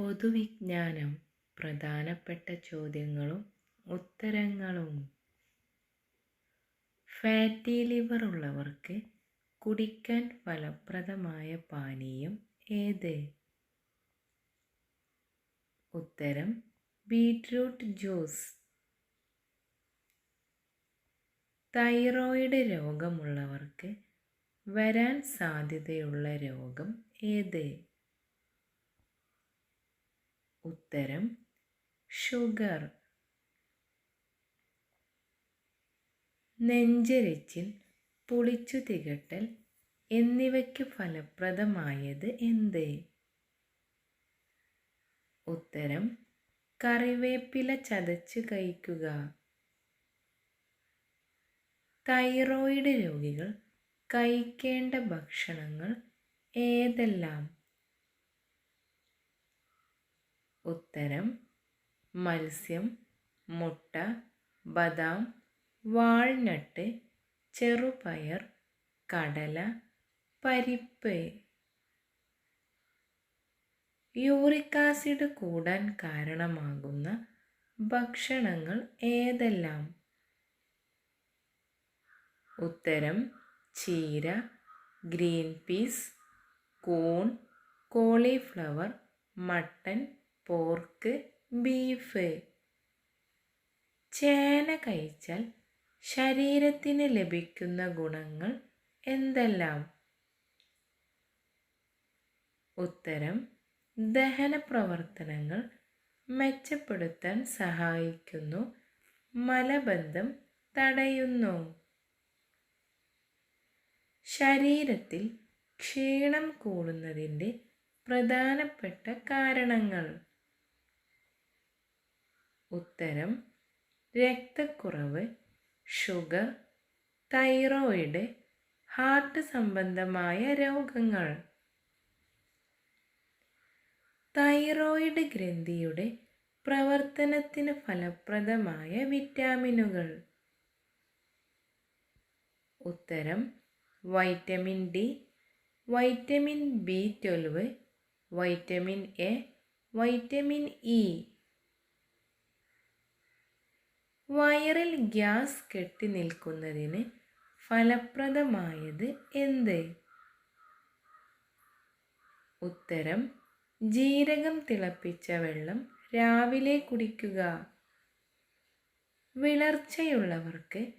പൊതുവിജ്ഞാനം പ്രധാനപ്പെട്ട ചോദ്യങ്ങളും ഉത്തരങ്ങളും. ഫാറ്റി ലിവർ ഉള്ളവർക്ക് കുടിക്കാൻ ഫലപ്രദമായ പാനീയം ഏത്? ഉത്തരം ബീറ്റ്റൂട്ട് ജ്യൂസ്. തൈറോയിഡ് രോഗമുള്ളവർക്ക് വരാൻ സാധ്യതയുള്ള രോഗം ഏത്? ഉത്തരം ഷുഗർ നെഞ്ചരച്ചിൽ പുളിച്ചു തികട്ടൽ എന്നിവയ്ക്ക് ഫലപ്രദമായത് എന്ത്? ഉത്തരം കറിവേപ്പില ചതച്ച് കഴിക്കുക. തൈറോയിഡ് രോഗികൾ കഴിക്കേണ്ട ഭക്ഷണങ്ങൾ ഏതെല്ലാം? ഉത്തരം മത്സ്യം മുട്ട ബദാം വാൾനട്ട് ചെറുപയർ കടല പരിപ്പ്. യൂറിക് ആസിഡ് കൂടാൻ കാരണമാകുന്ന ഭക്ഷണങ്ങൾ ഏതെല്ലാം? ഉത്തരം ചീര green peas corn cauliflower mutton pork beef. ചേന കഴിച്ചാൽ ശരീരത്തിന് ലഭിക്കുന്ന ഗുണങ്ങൾ എന്തെല്ലാം? ഉത്തരം ദഹന പ്രവർത്തനങ്ങൾ മെച്ചപ്പെടുത്താൻ സഹായിക്കുന്നു. മലബന്ധം തടയുന്നു. ശരീരത്തിൽ ക്ഷീണം കൂടുന്നതിന്റെ പ്രധാനപ്പെട്ട കാരണങ്ങൾ. ഉത്തരം രക്തക്കുറവ് ഷുഗർ തൈറോയിഡ് ഹാർട്ട് സംബന്ധമായ രോഗങ്ങൾ. തൈറോയിഡ് ഗ്രന്ഥിയുടെ പ്രവർത്തനത്തിന് ഫലപ്രദമായ വിറ്റാമിനുകൾ. ഉത്തരം vitamin D vitamin B twelve vitamin A vitamin E. വയറിൽ ഗ്യാസ് കെട്ടി നിൽക്കുന്നതിന് ഫലപ്രദമായത് എന്ത്? ഉത്തരം ജീരകം തിളപ്പിച്ച വെള്ളം രാവിലെ കുടിക്കുക. വിളർച്ചയുള്ളവർക്ക്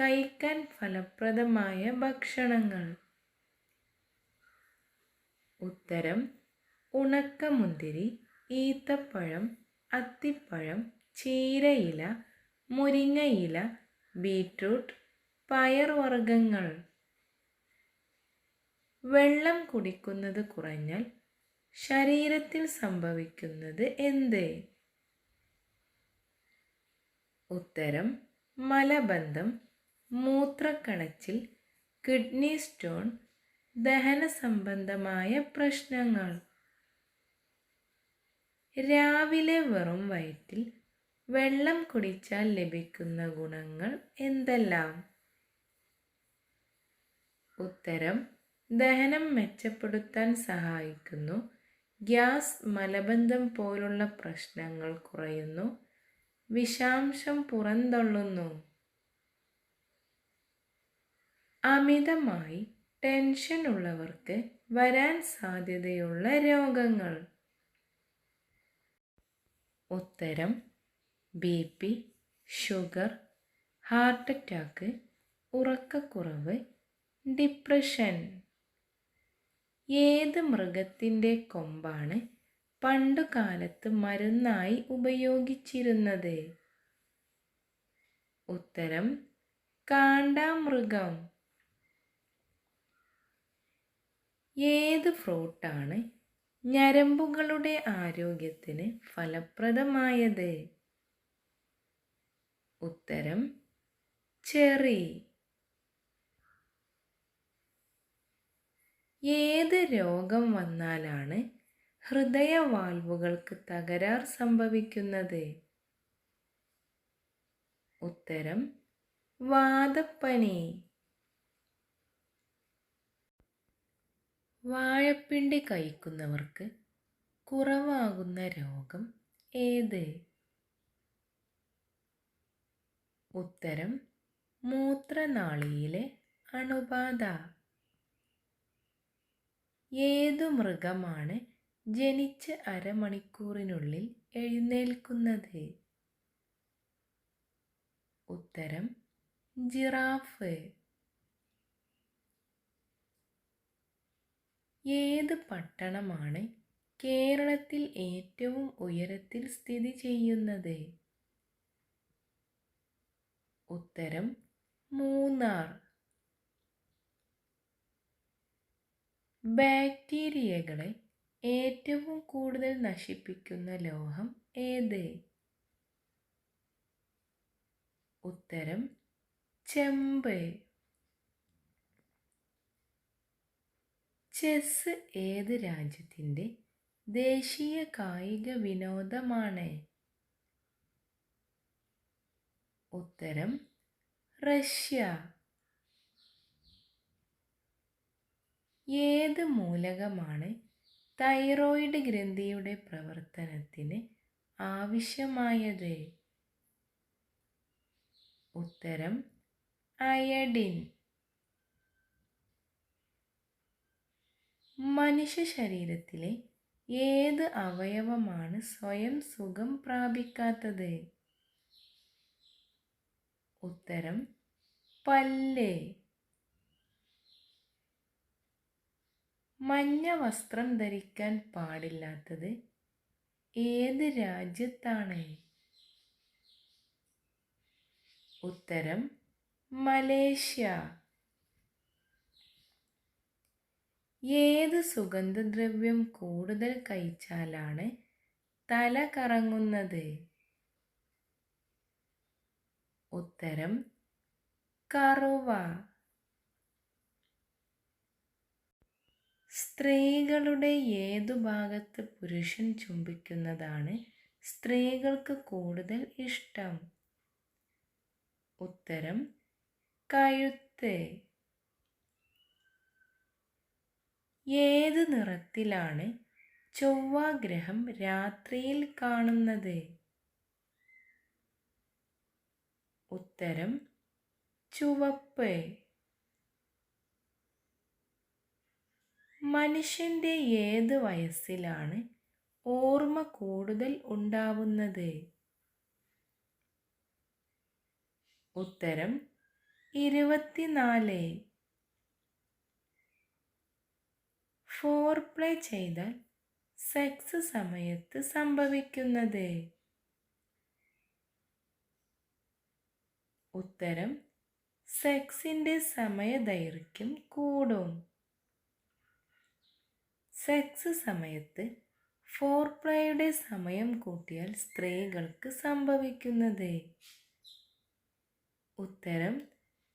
കഴിക്കാൻ ഫലപ്രദമായ ഭക്ഷണങ്ങൾ. ഉത്തരം ഉണക്കമുന്തിരി ഈത്തപ്പഴം അത്തിപ്പഴം ചീരയില മുരിങ്ങയില ബീറ്റ്റൂട്ട് പയർവർഗങ്ങൾ വെള്ളം കുടിക്കുന്നത് കുറഞ്ഞാൽ ശരീരത്തിൽ സംഭവിക്കുന്നത് എന്ത്? ഉത്തരം മലബന്ധം മൂത്രക്കണച്ചിൽ കിഡ്നി സ്റ്റോൺ ദഹന സംബന്ധമായ പ്രശ്നങ്ങൾ. രാവിലെ വെറും വയറ്റിൽ വെള്ളം കുടിച്ചാൽ ലഭിക്കുന്ന ഗുണങ്ങൾ എന്തെല്ലാം? ഉത്തരം ദഹനം മെച്ചപ്പെടുത്താൻ സഹായിക്കുന്നു. ഗ്യാസ് മലബന്ധം പോലുള്ള പ്രശ്നങ്ങൾ കുറയുന്നു. വിഷാംശം പുറന്തള്ളുന്നു. അമിതമായി ടെൻഷൻ ഉള്ളവർക്ക് വരാൻ സാധ്യതയുള്ള രോഗങ്ങൾ. ഉത്തരം B P sugar heart attack ഉറക്കക്കുറവ് ഡിപ്രഷൻ. ഏത് മൃഗത്തിന്റെ കൊമ്പാണ് പണ്ടുകാലത്ത് മരുന്നായി ഉപയോഗിച്ചിരുന്നത്? ഉത്തരം കാണ്ടാമൃഗം. ഏത് ഫ്രൂട്ടാണ് ഞരമ്പുകളുടെ ആരോഗ്യത്തിന് ഫലപ്രദമായത്? ഉത്തരം ചെറി. ഏത് രോഗം വന്നാലാണ് ഹൃദയവാൽവുകൾക്ക് തകരാർ സംഭവിക്കുന്നത്? ഉത്തരം വാദപ്പനി. വാഴപ്പിണ്ടി കഴിക്കുന്നവർക്ക് കുറവാകുന്ന രോഗം ഏത്? ഉത്തരം മൂത്രനാളിയിലെ അണുബാധ. ഏതു മൃഗമാണ് ജനിച്ച് അരമണിക്കൂറിനുള്ളിൽ എഴുന്നേൽക്കുന്നത്? ഉത്തരം ജിറാഫ്. ഏത് പട്ടണമാണ് കേരളത്തിൽ ഏറ്റവും ഉയരത്തിൽ സ്ഥിതി ചെയ്യുന്നത്? ഉത്തരം മൂന്നാർ. ബാക്ടീരിയകളെ ഏറ്റവും കൂടുതൽ നശിപ്പിക്കുന്ന ലോഹം ഏത്? ഉത്തരം ചെമ്പ്. ചെസ് ഏത് രാജ്യത്തിന്റെ ദേശീയ കായിക വിനോദമാണ്? ഉത്തരം റഷ്യ. ഏത് മൂലകമാണ് തൈറോയിഡ് ഗ്രന്ഥിയുടെ പ്രവർത്തനത്തിന് ആവശ്യമായത്? ഉത്തരം അയഡിൻ. മനുഷ്യ ശരീരത്തിലെ ഏത് അവയവമാണ് സ്വയം സുഖം പ്രാപിക്കാത്തത്? ഉത്തരം പല്ല്. മഞ്ഞ വസ്ത്രം ധരിക്കാൻ പാടില്ലാത്തത് ഏത് രാജ്യത്താണ്? ഉത്തരം മലേഷ്യ. ഏത് സുഗന്ധദ്രവ്യം കൂടുതൽ കഴിച്ചാലാണ് തല കറങ്ങുന്നത്? ഉത്തരം കറുവ. സ്ത്രീകളുടെ ഏതു ഭാഗത്ത് പുരുഷൻ ചുംബിക്കുന്നതാണ് സ്ത്രീകൾക്ക് കൂടുതൽ ഇഷ്ടം? ഉത്തരം കഴുത്ത്. ഏത് നിറത്തിലാണ് ചൊവ്വാഗ്രഹം രാത്രിയിൽ കാണുന്നത്? ഉത്തരം ചുവപ്പ്. മനുഷ്യന്റെ ഏത് വയസ്സിലാണ് ഓർമ്മ കൂടുതൽ ഉണ്ടാവുന്നത്? ഉത്തരം ഇരുപത്തിനാല്. ഫോർ പ്ലേ ചെയ്താൽ സെക്സ് സമയത്ത് സംഭവിക്കുന്നത്. ഉത്തരം സെക്സിന്റെ സമയദൈർഘ്യം കൂടും. സെക്സ് സമയത്ത് ഫോർ പ്ലേയുടെ സമയം കൂട്ടിയാൽ സ്ത്രീകൾക്ക് സംഭവിക്കുന്നത്. ഉത്തരം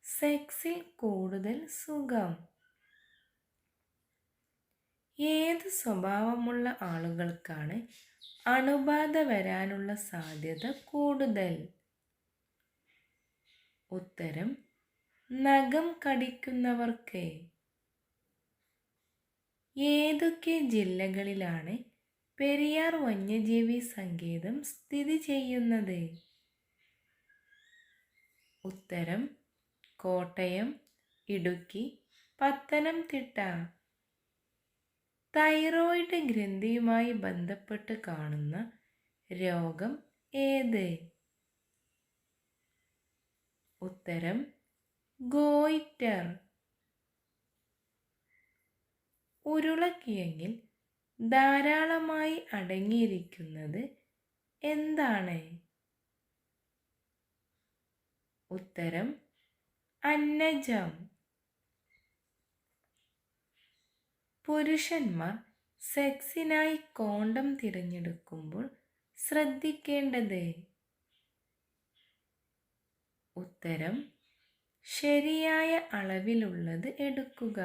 സെക്സിൽ കൂടുതൽ സുഖം. ഏത് സ്വഭാവമുള്ള ആളുകൾക്കാണ് അണുബാധ വരാനുള്ള സാധ്യത കൂടുതൽ? ഉത്തരം നഖം കടിക്കുന്നവർക്ക് ഏതൊക്കെ ജില്ലകളിലാണ് പെരിയാർ വന്യജീവി സങ്കേതം സ്ഥിതി ചെയ്യുന്നത്? ഉത്തരം കോട്ടയം ഇടുക്കി പത്തനംതിട്ട. തൈറോയിഡ് ഗ്രന്ഥിയുമായി ബന്ധപ്പെട്ട് കാണുന്ന രോഗം ഏത്? ഉത്തരം ഗോയിറ്റർ. ഉരുളക്കിഴങ്ങിൽ ധാരാളമായി അടങ്ങിയിരിക്കുന്നത് എന്താണ്? ഉത്തരം അന്നജം. പുരുഷന്മാർ സെക്സിനായി കോണ്ടം തിരഞ്ഞെടുക്കുമ്പോൾ ശ്രദ്ധിക്കേണ്ടത് ഉത്തരം ശരിയായ അളവിലുള്ളത് എടുക്കുക.